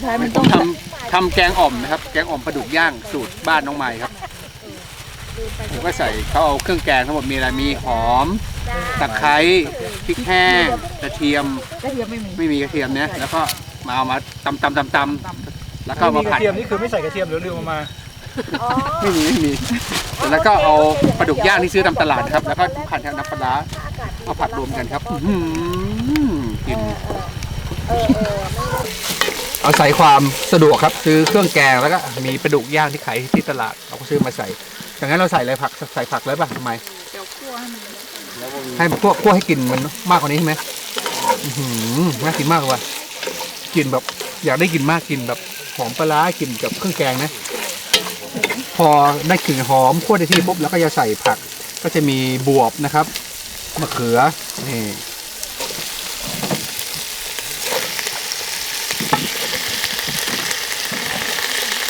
สุดท้ายมันต้องทำทำแกงอ่อมนะครับ แกงอ่อมปลาดุกย่างสูตรบ้านน้องไม้ครับผมก็ใส่เขาเอาเครื่องแกงทั้งหมดมีอะไรมีหอมตะไคร้พริกแห้งกระเทียมกระเทียมไม่มีไม่มีกระเทียมเนี่ยแล้วก็มาเอามาตำตำตำตำแล้วก็ไม่เอามีมากระผัดเทียมนี่คือไม่ใส่กระเทียมหรือลืมเอามาไม่มีไม่มีแล้วก็เอาปลาดุกย่างที่ซื้อตามตลาดครับ แล้วก็ผัดกับน้ำปลาร้าเอาผัดรวมกันครับ อื้อหือกินเอาใส่ความสะดวกครับ ซื้อเครื่องแกงแล้วก็มีปลาดุกย่างที่ขายที่ตลาดเราก็ซื้อมาใส่ดังนั้นเราใส่อะไรผักใส่ผักเลยป่ะทำไมเดี๋ยวคั่วให้มันให้มันคั่วคั่วให้กลิ่นมันมากกว่านี้ใช่ไหมอื้อหือน่ากินมากเลยว่ะกลิ่นแบบอยากได้กลิ่นมากกลิ่นแบบหอมปลาร้ากลิ่นกับเครื่องแกงนะ พอได้กลิ่นหอมคั่วได้ที่ปุ๊บแล้วก็จะใส่ผัก ก็จะมีบวบนะครับมะเขือนี่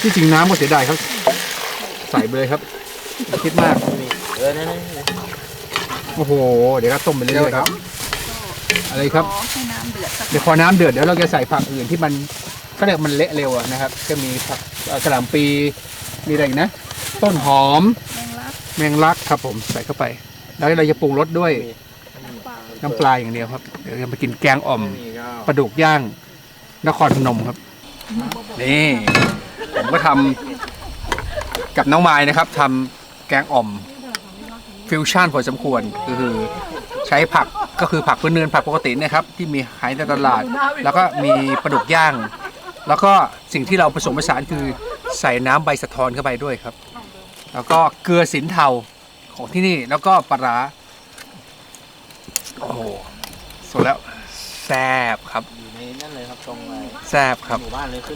ที่จริงน้ำก็เสียดายครับ ใส่ไปเลยครับอย่าคิดมาก เออนั่นนั่นโอ้โห เดี๋ยวก็ต้มไปเรื่อยๆครับ อะไรครับ ขอให้น้ำเดือดสักเดี๋ยวพอน้ำเดือดเดี๋ยวเราจะใส่ผักอื่นที่มันเขาเรียกมันเละเร็วอะนะครับ จะมีผักเอ่อกระหล่ำปีมีอะไรอีกนะ ต้นหอมแมงลักแมงลักครับผมใส่เข้าไป แล้วเราจะปรุงรสด้วยปลาน้ำปลาอย่างเดียวครับ เดี๋ยวจะมากินแกงอ่อม นี่ก็ปลาดุกย่าง นครพนมครับ นี่ ผมก็ทำกับน้องไม้นะครับทำแกงอ่อมฟิวชั่นพอสมควรก็คือใช้ผักก็คือผักพื้นเนินผักปกติเนะครับ ที่มีขายในตลาด แล้วก็มีปลาดุกย่าง แล้วก็สิ่งที่เราผสมผสานคือใส่น้ำใบสะทอนเข้าไปด้วยครับ แล้วก็เกลือสินเทาของที่นี่แล้วก็ปลาร้าโอ้โหสุดแล้วแซ่บครับอยู่ในนั่นเลยครับตรงไอ้แซ่บครับ หมู่บ้านเลยขึ้น